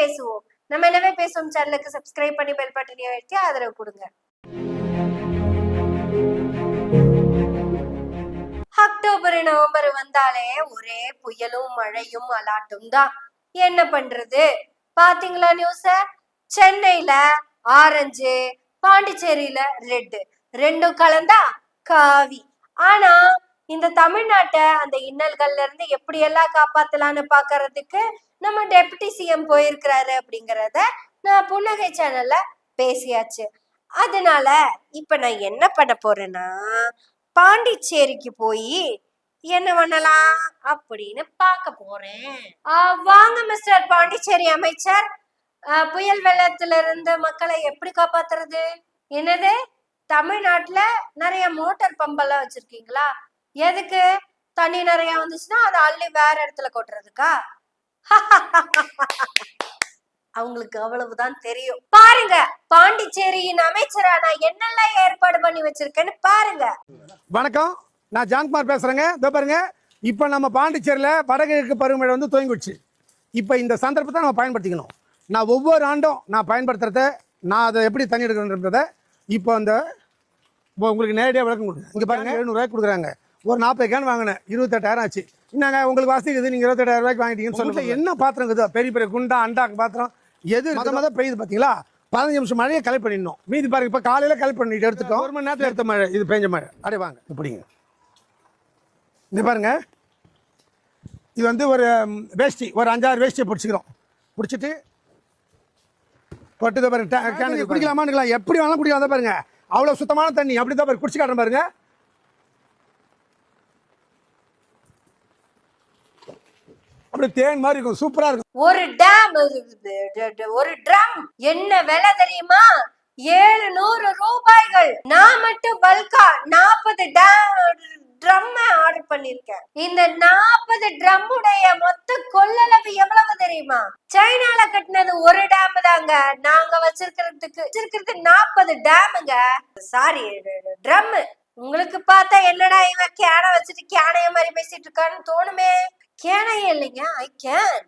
பேசுவோம். நம்ம என்னவே பேசுவோம்? சேனலுக்கு சப்ஸ்கிரைப் பண்ணி பெல் பட்டனை அழுத்தி ஆதரவு கொடுங்க. அக்டோபர் நவம்பர் வந்தாலே ஒரே புயலும் மழையும் அலாட்டும் தான். என்ன பண்றது? பாத்தீங்களா நியூஸ சென்னையில ஆரஞ்சு பாண்டிச்சேரியில ரெட்டு. ரெண்டும் கலந்தா காவி. ஆனா இந்த தமிழ்நாட்டை அந்த இன்னல்கள்ல இருந்து எப்படி எல்லாம் காப்பாத்தலாம்னு பாக்குறதுக்கு நம்ம டெபுட்டி சிஎம் போயிருக்கிறாரு அப்படிங்கறத நான் புன்னகை சேனல்ல பேசியாச்சு. அதனால இப்ப நான் என்ன பண்ண போறேன்னா பாண்டிச்சேரிக்கு போய் என்ன பண்ணலாம் அப்படின்னு பார்க்க போறேன். வாங்க மிஸ்டர் பாண்டிச்சேரி அமைச்சர். புயல் வெள்ளத்துல இருந்து மக்களை எப்படி காப்பாத்துறது? என்னது? தமிழ்நாட்டுல நிறைய மோட்டார் பம்பெல்லாம் வச்சிருக்கீங்களா? எதுக்கு? தண்ணி நிறைய வந்துச்சுன்னா அதை அள்ளி வேற இடத்துல கொட்டுறதுக்கா? அவங்களுக்கு அவ்வளவுதான் தெரியும். பாருங்க பாண்டிச்சேரியின் அமைச்சரா நான் என்னெல்லாம் ஏற்பாடு பண்ணி வச்சிருக்கேன்னு பாருங்க. வணக்கம். நான் ஜான்குமார் பேசுகிறேங்க இதோ பாருங்க. இப்போ நம்ம பாண்டிச்சேரியில் வடகிழக்கு பருவமழை வந்து துவங்கிடுச்சு. இப்போ இந்த சந்தர்ப்பத்தை நம்ம பயன்படுத்திக்கணும். நான் ஒவ்வொரு ஆண்டும் நான் பயன்படுத்துறத நான் அதை எப்படி தண்ணி எடுக்கிறேன்றதை இப்போ அந்த இப்போ உங்களுக்கு நேரடியாக விளக்கம் கொடுங்க இங்கே பாருங்க. எழுநூறுவாய்க்கு கொடுக்குறாங்க. ஒரு நாற்பது கேன் வாங்கினேன். இருபத்தெட்டாயிரம் ஆச்சு. என்னங்க உங்களுக்கு வசதி இருக்குது நீங்கள் இருபத்தெட்டாயிரம் ரூபாய்க்கு வாங்கிட்டீங்கன்னு சொல்லுங்கள் என்ன பாத்திரம் இருக்குதோ? பெரிய பெரிய குண்டா அண்டாக்கு பாத்திரம் எது மொத மொதல் பெய்யுது பார்த்தீங்களா பதினஞ்சு நிமிஷம் மழையை கலெக்ட் பண்ணிடணும். மீதி பாருங்க இப்போ காலையில் கலெக்ட் பண்ணிட்டு எடுத்துட்டோம். ஒரு மணி நேரத்தில் எடுத்த மழை இது பெஞ்ச மழை. அப்படியே வாங்க. இப்படிங்க இது பாருங்க. இது வந்து ஒரு வேஷ்டி ஒரு அஞ்சாறு வேஷ்டியை பிடிச்சிக்கிறோம். பிடிச்சிட்டு போட்டு பாருங்க டே- கேனுக்கு குடிக்கலாமா இருக்கலாம் எப்படி வேணாலும் குடிக்கலாம் பாருங்க. அவ்வளோ சுத்தமான தண்ணி அப்படி தான் பாருங்க. குடிச்சு காட்டுறேன் பாருங்க. அப்படியே தேன் மாதிரி இருக்கும். சூப்பரா இருக்கும். ஒரு டேம் ஒரு ட்ரம் என்ன விலை தெரியுமா? ஏழு நூறு ரூபாய்கள். நான் மட்டும் பல்கா நாற்பது ட்ரம் ஆர்டர் பண்ணிருக்கேன் இந்த நாற்பது ட்ரம் உடைய மொத்த கொள்ளளவு எவ்வளவு தெரியுமா? சைனால கட்டினது ஒரு டேம் தாங்க. நாங்க வச்சிருக்கிறதுக்கு வச்சிருக்கிறது நாற்பது டேமுங்க சாரி ட்ரம் உங்களுக்கு பார்த்தா என்னடா இவன் கேனை வச்சுட்டு கேனைய மாதிரி பேசிட்டு இருக்கான்னு தோணுமே? கேனையே இல்லைங்க ஐ கேன்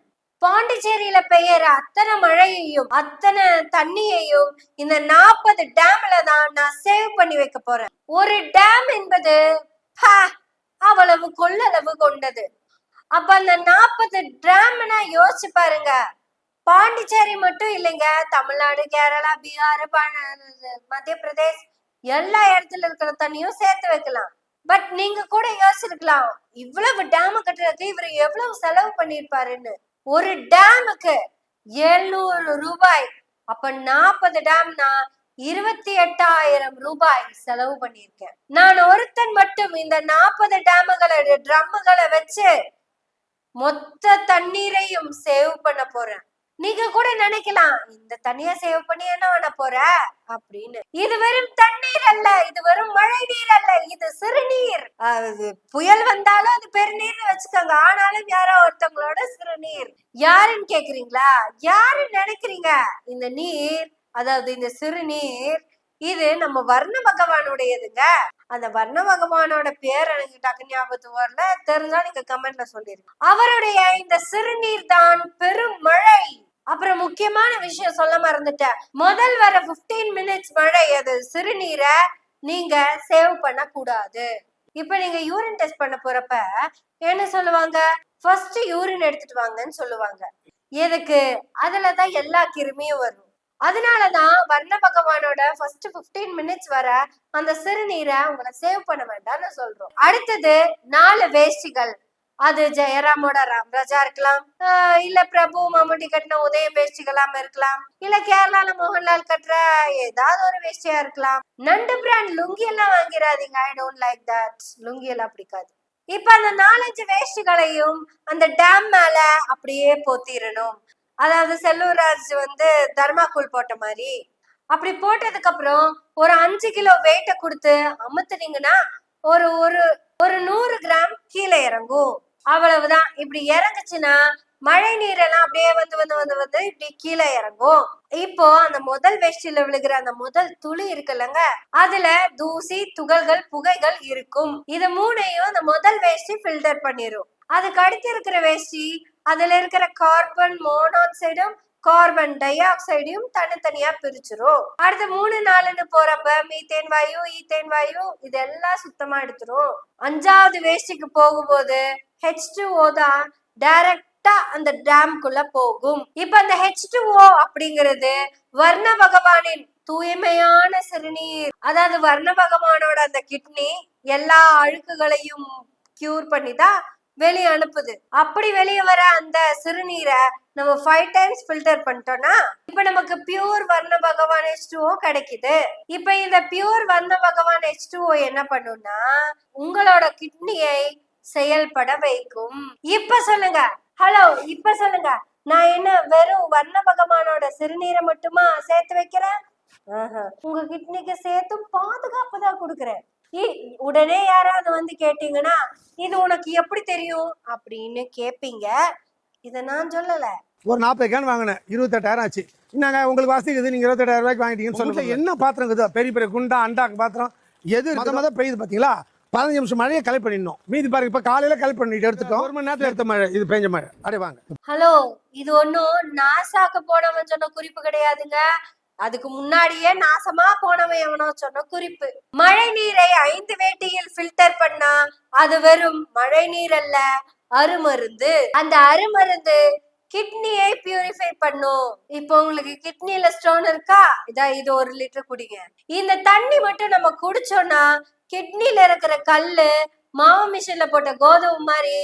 பாண்டிச்சேரியில பெய்யற அத்தனை மழையையும் அத்தனை தண்ணியையும் இந்த நாற்பது டேம்ல தான் நான் சேவ் பண்ணி வைக்க போறேன். ஒரு டேம் என்பது அவ்வளவு கொள்ளளவு கொண்டது. அப்ப அந்த நாற்பது டேம்னா யோசிச்சு பாருங்க. பாண்டிச்சேரி மட்டும் இல்லைங்க தமிழ்நாடு கேரளா பீகார் மத்திய பிரதேஷ் எல்லா இடத்துல இருக்கிற தண்ணியும் சேர்த்து வைக்கலாம். பட் நீங்க கூட யோசிச்சிருக்கலாம் இவ்வளவு டேம் கட்டுறதுக்கு இவர் எவ்வளவு செலவு பண்ணிருப்பாருன்னு ஒரு டேமுக்கு எழுநூறு ரூபாய் அப்ப நாற்பது டேம்னா இருபத்தி எட்டாயிரம் ரூபாய் செலவு பண்ணியிருக்கேன். நான் ஒருத்தன் மட்டும் இந்த நாற்பது டேமுகளை ட்ரம்முகளை வச்சு மொத்த தண்ணீரையும் சேவ் பண்ண போறேன். நீங்க கூட நினைக்கலாம் இந்த தண்ணிய சேவ் பண்ணி என்ன பண்ண போற? அப்படின்னு. இது வெறும் தண்ணீர் அல்ல இது வெறும் மழை நீர் அல்ல இது சிறுநீர். அது புயல் வந்தாலும் அது பெருநீர்னு வச்சுக்கோங்க. ஆனாலும் யாரோ ஒருத்தவங்களோட சிறுநீர். யாருன்னு கேக்குறீங்களா? யாருன்னு நினைக்கிறீங்க? இந்த நீர் அதாவது இந்த சிறுநீர் இது நம்ம வர்ண பகவானுடையதுங்க. அந்த வர்ண பகவானோட பேர் எனக்கு டக்கு ஞாபகத்து வரல. தெரிஞ்சா நீங்க கமெண்ட்ல சொல்லிருங்க. அவருடைய இந்த சிறுநீர் தான் பெரும் மழை. அப்புறம் முக்கியமான விஷயம் சொல்ல மறந்துட்டேன். முதல் வர 15 மினிட்ஸ் மழை அது சிறுநீரை நீங்க சேவ் பண்ண கூடாது இப்ப நீங்க யூரின் டெஸ்ட் பண்ண போறப்ப என்ன சொல்லுவாங்க? ஃபர்ஸ்ட் யூரின் எடுத்துட்டு வாங்கன்னு சொல்லுவாங்க. எதுக்கு? அதுலதான் எல்லா கிருமியும் வரும். அதனாலதான் வர்ண பகவானோட ஃபர்ஸ்ட் 15 மினிட்ஸ் வர அந்த சிறுநீரை உங்களை சேவ் பண்ண வேண்டாம்னு சொல்றோம். அடுத்தது நாலு வேஷ்டிகள். அது ஜெயராமோட ராம்ராஜா இருக்கலாம். ஆஹ் இல்ல பிரபு மம்முட்டி கட்டின உதய வேஷ்டிகளாம் இருக்கலாம். இல்ல கேரளால மோகன்லால் கட்டுற ஏதாவது ஒரு வேஷ்டியா இருக்கலாம். நண்டு பிராண்ட் லுங்கி எல்லாம் வாங்கிடாதீங்க I don't like that lungi எல்லாம் பிடிக்காது. இப்ப அந்த நாலஞ்சு வேஷ்டிகளையும் அந்த டேம் மேல அப்படியே போத்திரணும். அதாவது செல்லூர்ராஜ் வந்து தர்மாக்குள் போட்ட மாதிரி. அப்படி போட்டதுக்கு அப்புறம் ஒரு அஞ்சு கிலோ வெயிட்ட கொடுத்து அமுத்துனீங்கன்னா ஒரு ஒரு ஒரு நூறு கிராம் கீழே இறங்கும். அவ்வளவுதான். இப்படி இறங்குச்சுன்னா மழை நீரெல்லாம் அப்படியே வந்து வந்து வந்து வந்து இப்படி கீழே இறங்கும். இப்போ அந்த முதல் வேஷ்டியில விழுகிற அந்த முதல் துளி இருக்குல்லங்க அதுல தூசி துகள்கள் புகைகள் இருக்கும். இது மூணையும் அந்த முதல் வேஷ்டி ஃபில்டர் பண்ணிரும். அதுக்கு அடுத்து இருக்கிற வேஷ்டி அதுல இருக்கிற கார்பன் மோனாக்சைடும் கார்பன் டை ஆக்சைடையும் தனித்தனியா பிரிச்சிரும். அடுத்து மூணு நாலுன்னு போறப்ப மீத்தேன் வாயு ஈத்தேன் வாயு இதெல்லாம் சுத்தமா எடுத்துரும். அஞ்சாவது வேஷ்டிக்கு போகும்போது ஹெச் டூ ஓ தான் டைரக்டா அந்த டேம்குள்ள போகும். இப்ப அந்த ஹெச் டூ ஓ அப்படிங்கிறது வர்ண பகவானின் தூய்மையான சிறுநீர். அதாவது வர்ண பகவானோட அந்த கிட்னி எல்லா அழுக்குகளையும் கியூர் பண்ணி தான் வெளியே அனுப்புது. அப்படி வெளியே வர அந்த சிறுநீரை நம்ம ஃபைவ் டைம்ஸ் ஃபில்டர் பண்ணிட்டோம்னா இப்ப நமக்கு பியூர் வர்ண பகவான் ஹெச் கிடைக்குது. இப்ப இந்த பியூர் வர்ண பகவான் ஹெச் என்ன பண்ணும்னா உங்களோட கிட்னியை செயல்பட வைக்கும். இப்ப சொல்லுங்க. ஹலோ இப்ப சொல்லுங்க. நான் என்ன வெறும் வர்ண பகவானோட சிறுநீரை மட்டுமா சேர்த்து வைக்கிறேன்? உங்க கிட்னிக்கு சேர்த்தும் பாதுகாப்பு தான் கொடுக்குறேன். உடனே யாராவது வந்து கேட்டீங்கன்னா இது உனக்கு எப்படி தெரியும்? அப்படின்னு கேப்பீங்க. இத நான் சொல்லல. ஒரு நாற்பது கேன் வாங்கினேன். இருபத்தெட்டாயிரம் ஆச்சு. என்னங்க உங்களுக்கு வாசிக்குது நீங்க இருபத்தெட்டாயிரம் ரூபாய்க்கு வாங்கிட்டீங்கன்னு சொல்லுங்க. என்ன பாத்திரம் இருக்குது? பெரிய பெரிய குண்டா அண்டா பாத்திரம்? எது மொத மொத பெய்யுது பாத்தீங்களா? பதினஞ்சு நிமிஷம் மழையை கலெக்ட் பண்ணிடணும். மீதி பாருங்க இப்ப காலையில கலெக்ட் பண்ணிட்டு எடுத்துட்டோம். ஒரு மணி நேரத்துல எடுத்த மழை இது பெஞ்ச மழை. வாங்க. ஹலோ இது ஒன்னும் நாசாக்கு போனவன் சொன்ன குறிப்பு கிடையாதுங்க. அதுக்கு முன்னாடியே நாசமா போனவன் எவனோ சொன்ன குறிப்பு மழை நீரை ஐந்து வேட்டியில் ஃபில்டர் பண்ணா அது வெறும் மழை நீர் அல்ல அருமருந்து. அந்த அருமருந்து கிட்னியை பியூரிஃபை பண்ணும். இப்போ உங்களுக்கு கிட்னில ஸ்டோன் இருக்கா? இதா இது ஒரு லிட்டர் குடிங்க. இந்த தண்ணி மட்டும் நம்ம குடிச்சோம்னா கிட்னில இருக்கிற கல்லு மாவு மிஷின்ல போட்ட கோதுமை மாதிரி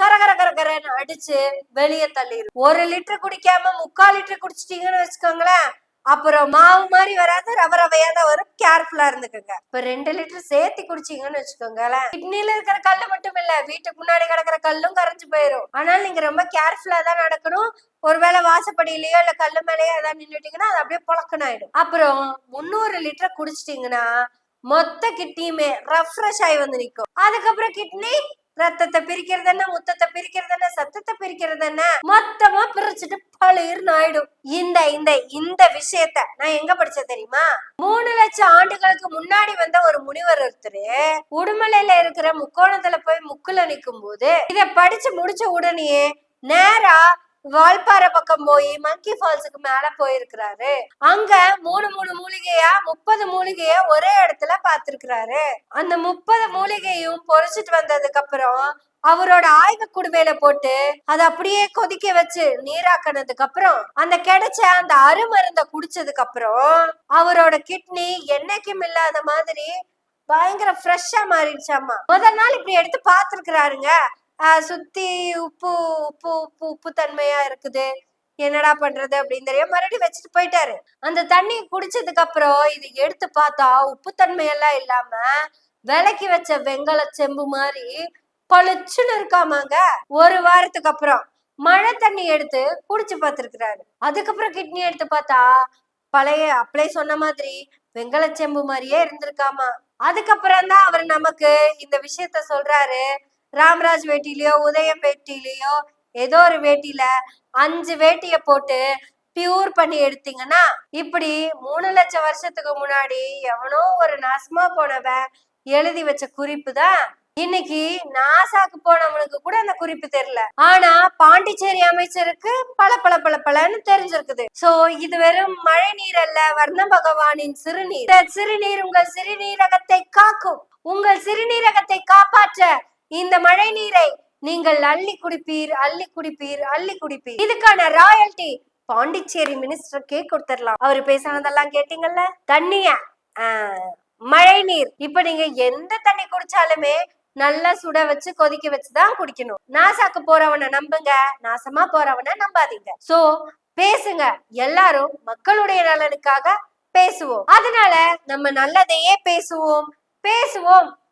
கர கர கர கரன்னு அடிச்சு வெளியே தள்ளிடும் ஒரு லிட்டர் குடிக்காம முக்கால் லிட்டர் குடிச்சிட்டீங்கன்னு வச்சுக்கோங்களேன் அப்புறம் மாவு மாதிரி வராது ரவ ரவையா தான் வரும் கேர்ஃபுல்லா இருந்துக்குங்க. இப்ப ரெண்டு லிட்டர் சேர்த்து குடிச்சீங்கன்னு வச்சுக்கோங்களேன். கிட்னில இருக்கிற கல்லு மட்டும் இல்ல வீட்டுக்கு முன்னாடி கிடக்குற கல்லும் கரைஞ்சு போயிடும் ஆனால் நீங்க ரொம்ப கேர்ஃபுல்லா தான் நடக்கணும். ஒருவேளை வாசப்படியிலயோ இல்ல கல்லு மேலேயோ ஏதாவது நின்றுட்டீங்கன்னா அது அப்படியே புழக்கணும் ஆயிடும். அப்புறம் முந்நூறு லிட்டர் குடிச்சிட்டீங்கன்னா மொத்த கிட்னியுமே ரெஃப்ரெஷ் ஆகி வந்து நிற்கும் அதுக்கப்புறம் கிட்னி ரத்தத்தை பிரிக்கிறது என்ன முத்தத்தை பிரிக்கிறது என்ன சத்தத்தை பிரிக்கிறது என்ன மொத்தமா பிரிச்சுட்டு பளிர்னு ஆயிடும். இந்த இந்த இந்த விஷயத்த நான் எங்க படிச்சேன் தெரியுமா? மூணு லட்சம் ஆண்டுகளுக்கு முன்னாடி வந்த ஒரு முனிவர் ஒருத்தரு உடுமலையில இருக்கிற முக்கோணத்துல போய் முக்குல நிக்கும் போது இத படிச்சு முடிச்ச உடனே நேரா வால்பாறை பக்கம் போய் மங்கி ஃபால்ஸுக்கு மேல போயிருக்கிறாரு. அங்க மூணு மூணு மூலிகையா முப்பது மூலிகைய ஒரே இடத்துல பார்த்திருக்கிறாரு. அந்த முப்பது மூலிகையும் பொறிச்சிட்டு வந்ததுக்கு அப்புறம் அவரோட ஆய்வு குடுவையில போட்டு அதை அப்படியே கொதிக்க வச்சு நீராக்கினதுக்கு அப்புறம் அந்த கிடைச்ச அந்த அருமருந்த குடிச்சதுக்கு அப்புறம் அவரோட கிட்னி என்னைக்கும் இல்லாத மாதிரி பயங்கர ஃப்ரெஷ்ஷா மாறிடுச்சாமா முதல் நாள் இப்படி எடுத்து பாத்துருக்கிறாருங்க சுத்தி உப்பு உப்பு உப்பு உப்பு தன்மையா இருக்குது. என்னடா பண்றது அப்படின்னு தெரியும் மறுபடியும் வச்சுட்டு போயிட்டாரு. அந்த தண்ணி குடிச்சதுக்கு அப்புறம் இது எடுத்து பார்த்தா உப்பு தன்மை எல்லாம் இல்லாம விலக்கி வச்ச வெங்கல செம்பு மாதிரி பளிச்சுன்னு இருக்காமாங்க. ஒரு வாரத்துக்கு அப்புறம் மழை தண்ணி எடுத்து குடிச்சு பார்த்திருக்கிறாரு. அதுக்கப்புறம் கிட்னி எடுத்து பார்த்தா பழைய அப்படியே சொன்ன மாதிரி வெங்கல செம்பு மாதிரியே இருந்திருக்காமா. அதுக்கப்புறம் தான் அவர் நமக்கு இந்த விஷயத்த சொல்றாரு. ராமராஜ் வேட்டிலையோ உதயம் வேட்டிலையோ ஏதோ ஒரு வேட்டியில அஞ்சு வேட்டிய போட்டு பியூர் பண்ணி எடுத்தீங்கன்னா இப்படி மூணு லட்சம் வருஷத்துக்கு முன்னாடி எவனோ ஒரு நாசமா போனவன் எழுதி வச்ச குறிப்பு தான். இன்னைக்கு நாசாக்கு போனவனுக்கு கூட அந்த குறிப்பு தெரியல. ஆனா பாண்டிச்சேரி அமைச்சருக்கு பல பல பல பலன்னு தெரிஞ்சிருக்குது. சோ இது வெறும் மழை நீர் அல்ல வர்ண பகவானின் சிறுநீர். சிறுநீர் உங்கள் சிறுநீரகத்தை காக்கும். உங்கள் சிறுநீரகத்தை காப்பாற்ற இந்த மழை நீரை நீங்கள் அள்ளி குடிப்பீர் அள்ளி குடிப்பீர் அள்ளி குடிப்பீர். இதுக்கான ராயல்டி பாண்டிச்சேரி மினிஸ்டருக்கே கொடுத்துடலாம். அவரு பேசினதெல்லாம் கேட்டீங்கல்ல? தண்ணிய ஆஹ், மழை நீர். இப்ப நீங்க எந்த தண்ணி குடிச்சாலுமே நல்லா சுட வச்சு கொதிக்க வச்சுதான் குடிக்கணும். நாசாக்கு போறவனை நம்புங்க. நாசமா போறவனை நம்பாதீங்க. சோ பேசுங்க. எல்லாரும் மக்களுடைய நலனுக்காக பேசுவோம். அதனால நம்ம நல்லதையே பேசுவோம். பேசுவோம்.